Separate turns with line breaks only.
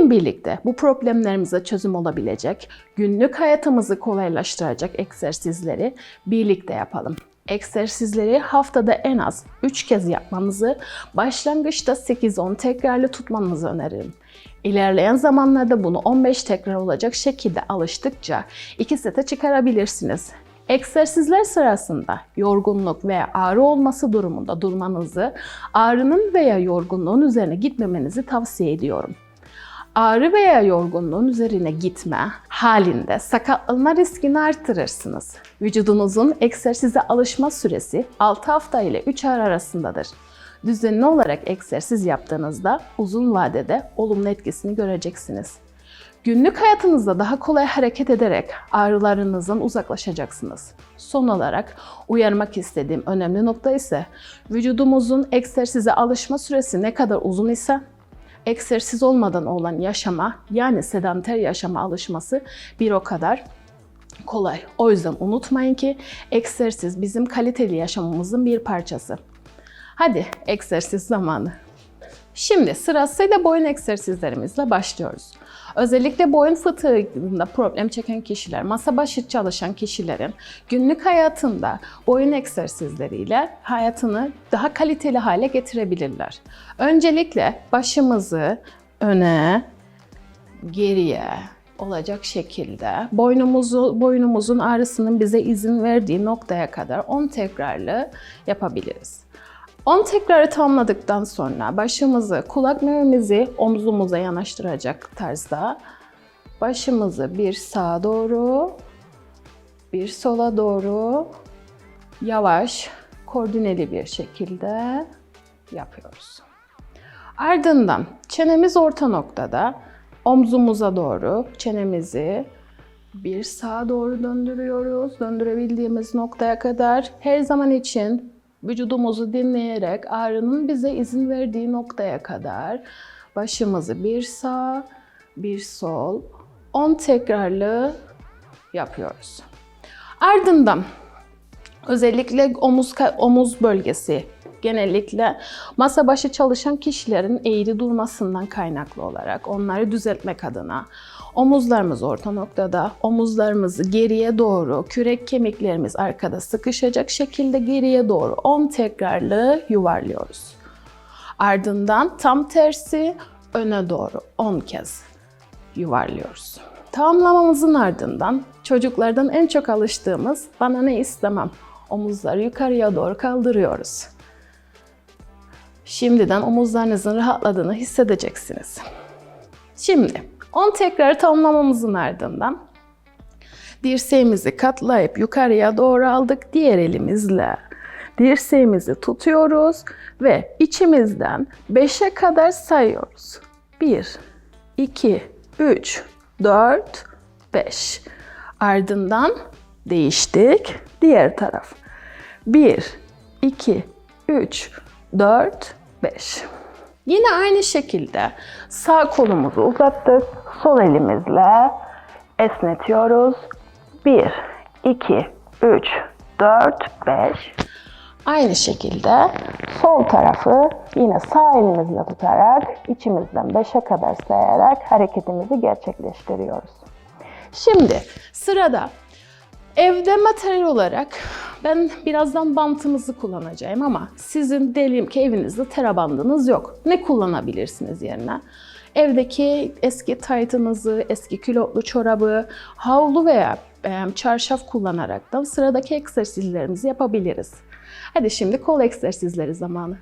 Gelin birlikte bu problemlerimize çözüm olabilecek, günlük hayatımızı kolaylaştıracak egzersizleri birlikte yapalım. Egzersizleri haftada en az 3 kez yapmanızı, başlangıçta 8-10 tekrarlı tutmanızı öneririm. İlerleyen zamanlarda bunu 15 tekrar olacak şekilde alıştıkça 2 sete çıkarabilirsiniz. Egzersizler sırasında yorgunluk veya ağrı olması durumunda durmanızı, ağrının veya yorgunluğun üzerine gitmemenizi tavsiye ediyorum. Ağrı veya yorgunluğun üzerine gitme halinde sakatlanma riskini artırırsınız. Vücudunuzun egzersize alışma süresi 6 hafta ile 3 ay arasındadır. Düzenli olarak egzersiz yaptığınızda uzun vadede olumlu etkisini göreceksiniz. Günlük hayatınızda daha kolay hareket ederek ağrılarınızdan uzaklaşacaksınız. Son olarak uyarmak istediğim önemli nokta ise vücudumuzun egzersize alışma süresi ne kadar uzun ise egzersiz olmadan olan yaşama yani sedanter yaşama alışması bir o kadar kolay. O yüzden unutmayın ki egzersiz bizim kaliteli yaşamımızın bir parçası. Hadi egzersiz zamanı. Şimdi sırasıyla boyun egzersizlerimizle başlıyoruz. Özellikle boyun fıtığında problem çeken kişiler, masa başı çalışan kişilerin günlük hayatında boyun egzersizleriyle hayatını daha kaliteli hale getirebilirler. Öncelikle başımızı öne, geriye olacak şekilde boynumuzu boynumuzun ağrısının bize izin verdiği noktaya kadar 10 tekrarlı yapabiliriz. 10 tekrarı tamamladıktan sonra başımızı, kulak mememizi omzumuza yanaştıracak tarzda başımızı bir sağa doğru, bir sola doğru yavaş, koordineli bir şekilde yapıyoruz. Ardından çenemiz orta noktada omzumuza doğru çenemizi bir sağa doğru döndürüyoruz. Döndürebildiğimiz noktaya kadar her zaman için vücudumuzu dinleyerek ağrının bize izin verdiği noktaya kadar başımızı bir sağ, bir sol 10 tekrarlı yapıyoruz. Ardından özellikle omuz omuz bölgesi genellikle masa başı çalışan kişilerin eğri durmasından kaynaklı olarak onları düzeltmek adına omuzlarımız orta noktada, omuzlarımızı geriye doğru, kürek kemiklerimiz arkada sıkışacak şekilde geriye doğru 10 tekrarlı yuvarlıyoruz. Ardından tam tersi öne doğru 10 kez yuvarlıyoruz. Tamamlamamızın ardından çocuklardan en çok alıştığımız bana ne istemem omuzları yukarıya doğru kaldırıyoruz. Şimdiden omuzlarınızın rahatladığını hissedeceksiniz. Şimdi 10 tekrar tamamlamamızın ardından dirseğimizi katlayıp yukarıya doğru aldık. Diğer elimizle dirseğimizi tutuyoruz ve içimizden 5'e kadar sayıyoruz. 1, 2, 3, 4, 5. Ardından değiştik. Diğer taraf. 1, 2, 3, 4, 5. Yine aynı şekilde sağ kolumuzu uzattık. Sol elimizle esnetiyoruz. 1, 2, 3, 4, 5. Aynı şekilde sol tarafı yine sağ elimizle tutarak içimizden 5'e kadar sayarak hareketimizi gerçekleştiriyoruz. Şimdi sırada evde materyal olarak ben birazdan bantımızı kullanacağım ama sizin diyelim ki evinizde tera bandınız yok. Ne kullanabilirsiniz yerine? Evdeki eski taytınızı, eski külotlu çorabı, havlu veya e, çarşaf kullanaraktan sıradaki egzersizlerimizi yapabiliriz. Hadi şimdi kol egzersizleri zamanı.